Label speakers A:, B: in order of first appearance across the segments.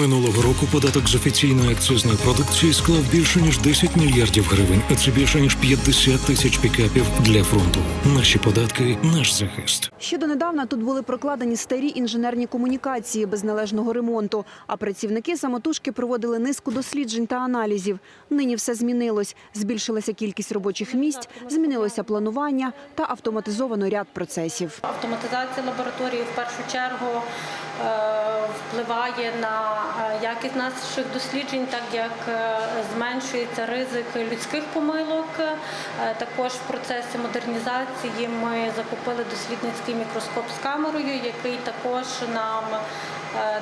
A: Минулого року податок з офіційної акцизної продукції склав більше ніж 10 мільярдів гривень, а це більше ніж 50 тисяч пікапів для фронту. Наші податки, наш захист.
B: Ще донедавна тут були прокладені старі інженерні комунікації без належного ремонту. А працівники самотужки проводили низку досліджень та аналізів. Нині все змінилось. Збільшилася кількість робочих місць, змінилося планування та автоматизовано ряд процесів.
C: Автоматизація лабораторії в першу чергу впливає на е, якість наших досліджень, так як е, зменшується ризик людських помилок. Е, Також в процесі модернізації ми закупили дослідницький мікроскоп з камерою, який також нам е,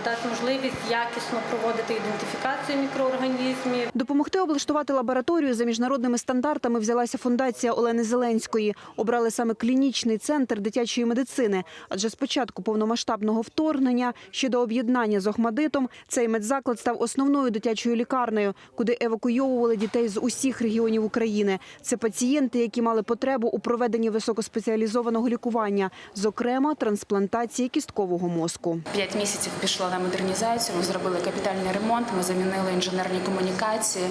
C: дасть можливість якісно проводити ідентифікацію мікроорганізмів.
B: Допомогти облаштувати лабораторію за міжнародними стандартами взялася фундація Олени Зеленської. Обрали саме клінічний центр дитячої медицини. Адже з початку повномасштабного вторгнення ще до об'єднання з Охмадитом цей медзаклад став основною дитячою лікарнею, куди евакуйовували дітей з усіх регіонів України. Це пацієнти, які мали потребу у проведенні високоспеціалізованого лікування, зокрема трансплантації кісткового мозку.
D: П'ять місяців пішло на модернізацію. Ми зробили капітальний ремонт. Ми замінили інженерні комунікації.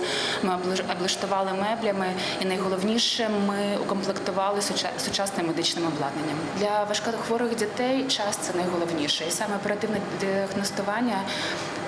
D: Ми облаштували меблями. І найголовніше, ми укомплектували суча- сучасним медичним обладнанням. Для важкохворих дітей час це найголовніше, і саме оперативне діагностування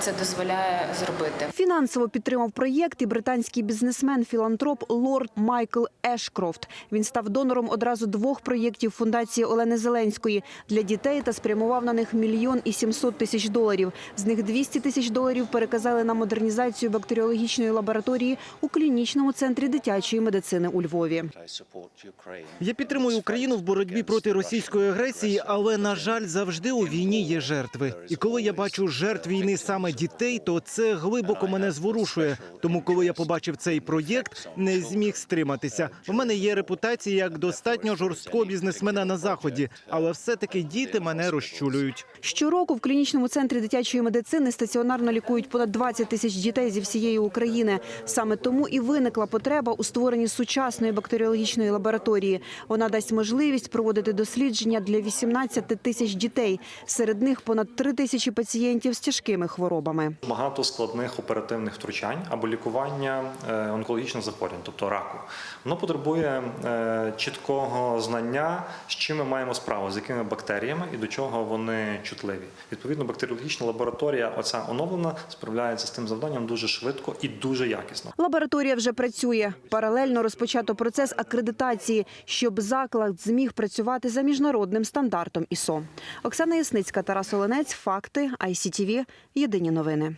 D: це дозволяє зробити.
B: Фінансово підтримав проєкт і британський бізнесмен-філантроп лорд Майкл Ешкрофт. Він став донором одразу двох проєктів фундації Олени Зеленської для дітей та спрямував на них мільйон і сімсот тисяч доларів. З них 200 тисяч доларів переказали на модернізацію бактеріологічної лабораторії у клінічному центрі дитячої медицини у Львові.
E: Я підтримую Україну в боротьбі проти російської агресії, але на жаль, завжди у війні є жертви. І коли я бачу жертв війни саме дітей, то це глибоко мене зворушує. Тому, коли я побачив цей проєкт, не зміг стриматися. У мене є репутація як достатньо жорсткого бізнесмена на заході, але все-таки діти мене розчулюють.
B: Щороку в клінічному центрі дитячої медицини стаціонарно лікують понад 20 тисяч дітей зі всієї України. Саме тому і виникла потреба у створенні сучасної бактеріологічної лабораторії. Вона дасть можливість проводити дослідження для 18 тисяч дітей. Серед них понад 3 тисячі пацієнтів з тяжкими хворобами.
F: Багато складних оперативних втручань або лікування е, онкологічних захворювань, тобто раку. Воно потребує е, чіткого знання, з чим ми маємо справу, з якими бактеріями і до чого вони чутливі. Відповідно, бактеріологічна лабораторія, оця оновлена, справляється з тим завданням дуже швидко і дуже якісно.
B: Лабораторія вже працює. Паралельно розпочато процес акредитації, щоб заклад зміг працювати за міжнародним стандартом ІСО. Оксана Ясницька, Тарас Оленець, Факти, ICTV, Єдині новини.